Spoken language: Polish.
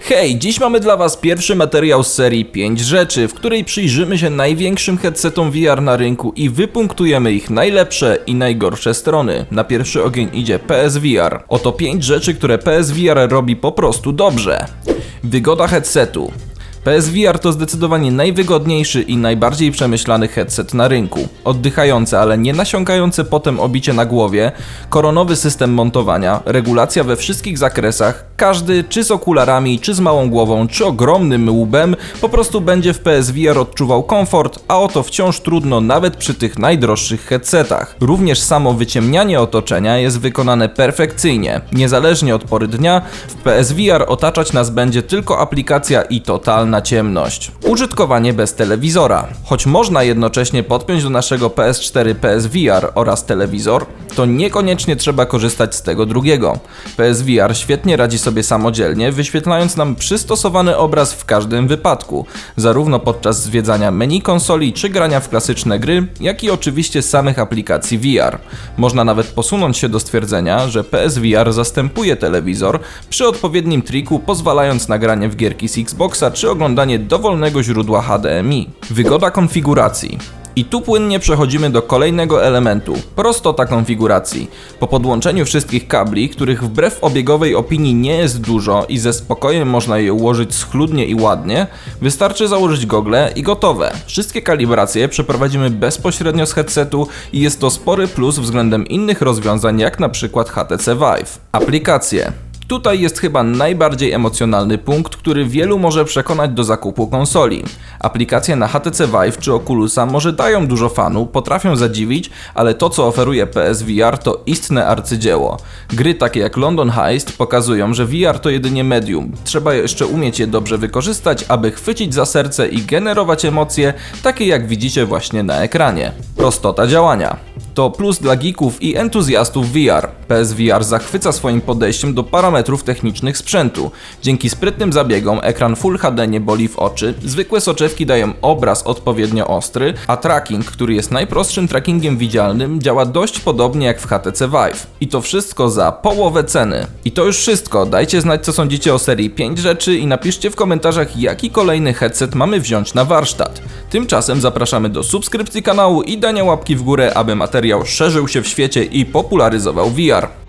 Hej, dziś mamy dla Was pierwszy materiał z serii 5 rzeczy, w której przyjrzymy się największym headsetom VR na rynku i wypunktujemy ich najlepsze i najgorsze strony. Na pierwszy ogień idzie PSVR. Oto 5 rzeczy, które PSVR robi po prostu dobrze. Wygoda headsetu. PSVR to zdecydowanie najwygodniejszy i najbardziej przemyślany headset na rynku. Oddychające, ale nie nasiąkające potem obicie na głowie, koronowy system montowania, regulacja we wszystkich zakresach, każdy, czy z okularami, czy z małą głową, czy ogromnym łbem, po prostu będzie w PSVR odczuwał komfort, a oto wciąż trudno nawet przy tych najdroższych headsetach. Również samo wyciemnianie otoczenia jest wykonane perfekcyjnie. Niezależnie od pory dnia, w PSVR otaczać nas będzie tylko aplikacja i totalna ciemność. Użytkowanie bez telewizora. Choć można jednocześnie podpiąć do naszego PS4 PSVR oraz telewizor, to niekoniecznie trzeba korzystać z tego drugiego. PSVR świetnie radzi sobie samodzielnie, wyświetlając nam przystosowany obraz w każdym wypadku, zarówno podczas zwiedzania menu konsoli czy grania w klasyczne gry, jak i oczywiście samych aplikacji VR. Można nawet posunąć się do stwierdzenia, że PSVR zastępuje telewizor przy odpowiednim triku, pozwalając na granie w gierki z Xboxa czy oglądanie dowolnego źródła HDMI. Wygoda konfiguracji. I tu płynnie przechodzimy do kolejnego elementu prostota konfiguracji. Po podłączeniu wszystkich kabli, których wbrew obiegowej opinii nie jest dużo i ze spokojem można je ułożyć schludnie i ładnie, wystarczy założyć gogle i gotowe. Wszystkie kalibracje przeprowadzimy bezpośrednio z headsetu i jest to spory plus względem innych rozwiązań, jak na przykład HTC Vive. Aplikacje. Tutaj jest chyba najbardziej emocjonalny punkt, który wielu może przekonać do zakupu konsoli. Aplikacje na HTC Vive czy Oculusa może dają dużo fanu, potrafią zadziwić, ale to co oferuje PSVR to istne arcydzieło. Gry takie jak London Heist pokazują, że VR to jedynie medium. Trzeba jeszcze umieć je dobrze wykorzystać, aby chwycić za serce i generować emocje, takie jak widzicie właśnie na ekranie. Prostota działania. To plus dla geeków i entuzjastów VR. PSVR zachwyca swoim podejściem do parametrów technicznych sprzętu. Dzięki sprytnym zabiegom ekran Full HD nie boli w oczy, zwykłe soczewki dają obraz odpowiednio ostry, a tracking, który jest najprostszym trackingiem widzialnym, działa dość podobnie jak w HTC Vive. I to wszystko za połowę ceny. I to już wszystko. Dajcie znać co sądzicie o serii 5 rzeczy i napiszcie w komentarzach jaki kolejny headset mamy wziąć na warsztat. Tymczasem zapraszamy do subskrypcji kanału i dania łapki w górę, aby materiał szerzył się w świecie i popularyzował VR.